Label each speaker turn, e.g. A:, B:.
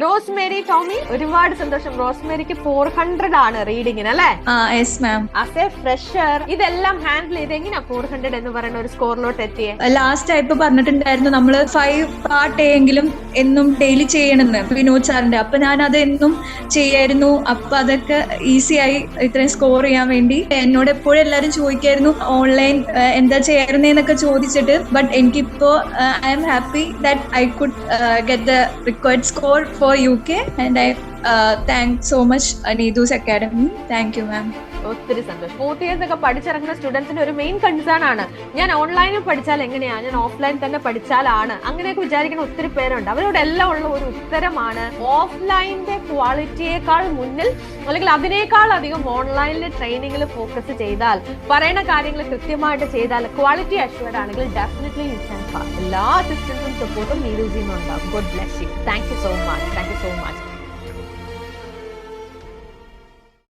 A: Rosemary Tomy ഒരുപാട് സന്തോഷം. റോസ്മേരിക്ക് four hundred ആണ് റീഡിങ്ങിന് അല്ലെ? ആസ് എ ഫ്രഷർ ഇതെല്ലാം ഹാൻഡിൽ ചെയ്ത് എങ്ങനെയാ ഫോർ ഹൺഡ്രഡ് എന്ന് പറയുന്ന ഒരു സ്കോറിലോട്ട് എത്തിയേ?
B: ലാസ്റ്റ് ടൈപ്പ് പറഞ്ഞിട്ടുണ്ടായിരുന്നു നമ്മൾ ഫൈവ് പാർട്ട് എങ്കിലും എന്നും ഡെയിലി ചെയ്യണമെന്ന് വിനോദ് സാറിന്റെ. അപ്പൊ ഞാൻ അത് എന്നും ചെയ്യായിരുന്നു. അപ്പൊ അതൊക്കെ ഈസി ആയി ഇത്രയും സ്കോർ ചെയ്യാൻ വേണ്ടി. എന്നോട് എപ്പോഴും എല്ലാരും ചോദിക്കായിരുന്നു ഓൺലൈൻ എന്താ ചെയ്യാറുന്നതെന്നൊക്കെ ചോദിച്ചിട്ട്. ബട്ട് എനിക്കിപ്പോ I am happy that I could get the required score for U K and I thank so much Neethu's academy thank you ma'am
A: ഒത്തിരി സന്തോഷം. ഫോർത്ത് ഇയേഴ്സ് ഒക്കെ പഠിച്ചിറങ്ങുന്ന സ്റ്റുഡൻസിന് ഒരു മെയിൻ കൺസേൺ ആണ്. ഞാൻ ഓൺലൈനിൽ പഠിച്ചാൽ എങ്ങനെയാ? ഞാൻ ഓഫ്ലൈൻ തന്നെ പഠിച്ചാലാണ്. അങ്ങനെയൊക്കെ വിചാരിക്കുന്ന ഒത്തിരി പേരുണ്ട്. അവരോട് എല്ലാം ഉള്ള ഒരു ഉത്തരമാണ് ഓഫ്ലൈനിന്റെ ക്വാളിറ്റിയേക്കാൾ മുന്നിൽ അല്ലെങ്കിൽ അതിനേക്കാൾ അധികം ഓൺലൈനിലെ ട്രെയിനിങ്ങിൽ ഫോക്കസ് ചെയ്താൽ പറയുന്ന കാര്യങ്ങൾ കൃത്യമായിട്ട് ചെയ്താൽ ക്വാളിറ്റി അഷ്യൂർഡ് ആണെങ്കിൽ ഡെഫിനറ്റ്ലി യു ക്യാൻ എല്ലാ അസിസ്റ്റൻസും സപ്പോർട്ടും good bless you thank you so much thank you so much